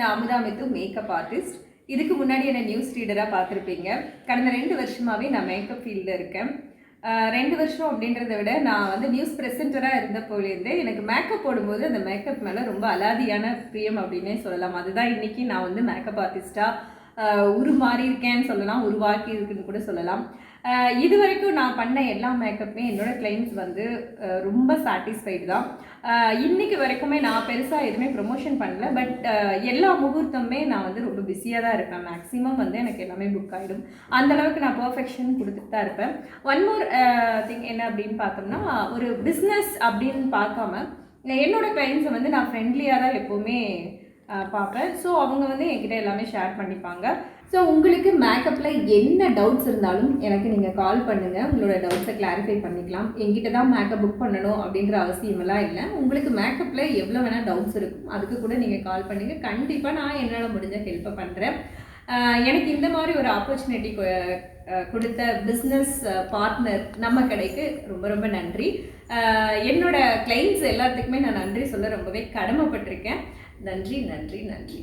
நான் அமுதாமித்து makeup artist இதுக்கு முன்னாடி என்ன நியூஸ் ரீடராக பார்த்துருப்பீங்க. கடந்த ரெண்டு வருஷமாகவே நான் மேக்கப் ஃபீல்டில் இருக்கேன். ரெண்டு வருஷம் அப்படின்றத விட நான் வந்து நியூஸ் ப்ரெசென்டராக இருந்த போலேருந்தே எனக்கு மேக்கப் போடும்போது அந்த மேக்கப் மேலே ரொம்ப அலாதியான பிரியம் அப்படின்னே சொல்லலாம். அதுதான் இன்னைக்கு நான் வந்து மேக்கப் ஆர்டிஸ்ட்டாக உருமாறி இருக்கேன்னு சொல்லலாம் உருவாக்கி இருக்குன்னு கூட சொல்லலாம். இது வரைக்கும் நான் பண்ண எல்லா மேக்கப்புமே என்னோடய கிளைண்ட்ஸ் வந்து ரொம்ப சாட்டிஸ்ஃபைடு தான். இன்றைக்கு இன்னைக்கு வரைக்குமே நான் பெருசாக எதுவுமே ப்ரொமோஷன் பண்ணல பட் எல்லா முகூர்த்தமுமே நான் வந்து ரொம்ப பிஸியாக தான் இருப்பேன். மேக்ஸிமம் வந்து எனக்கு எல்லாமே புக் ஆகிடும் அந்தளவுக்கு நான் பர்ஃபெக்ஷன் கொடுத்துட்டு தான் இருப்பேன். ஒன் மோர் திங் என்ன அப்படின்னு பார்த்தோம்னா ஒரு பிஸ்னஸ் அப்படின்னு பார்க்காம என்னோடய கிளைண்ட்ஸை வந்து நான் ஃப்ரெண்ட்லியாக தான் எப்போவுமே பார்ப்பேன். ஸோ அவங்க வந்து என்கிட்ட எல்லாமே ஷேர் பண்ணிப்பாங்க. ஸோ உங்களுக்கு மேக்கப்பில் என்ன டவுட்ஸ் இருந்தாலும் எனக்கு நீங்கள் கால் பண்ணுங்கள் உங்களோட டவுட்ஸை கிளாரிஃபை பண்ணிக்கலாம். எங்கிட்ட தான் மேக்கப் புக் பண்ணணும் அப்படின்ற அவசியமெல்லாம் இல்லை. உங்களுக்கு மேக்கப்பில் எவ்வளோ வேணால் டவுட்ஸ் இருக்கும். அதுக்கு கூட நீங்கள் கால் பண்ணுங்கள் கண்டிப்பாக நான் என்னால் முடிஞ்ச ஹெல்ப்பை பண்ணுறேன் எனக்கு இந்த மாதிரி ஒரு ஆப்பர்ச்சுனிட்டி கொடுத்த பிஸ்னஸ் பார்ட்னர் நம்ம கடைக்கு ரொம்ப ரொம்ப நன்றி. என்னோட கிளைண்ட்ஸ் எல்லாத்துக்குமே நான் நன்றி சொல்ல ரொம்பவே கடமைப்பட்டிருக்கேன். நன்றி நன்றி நன்றி.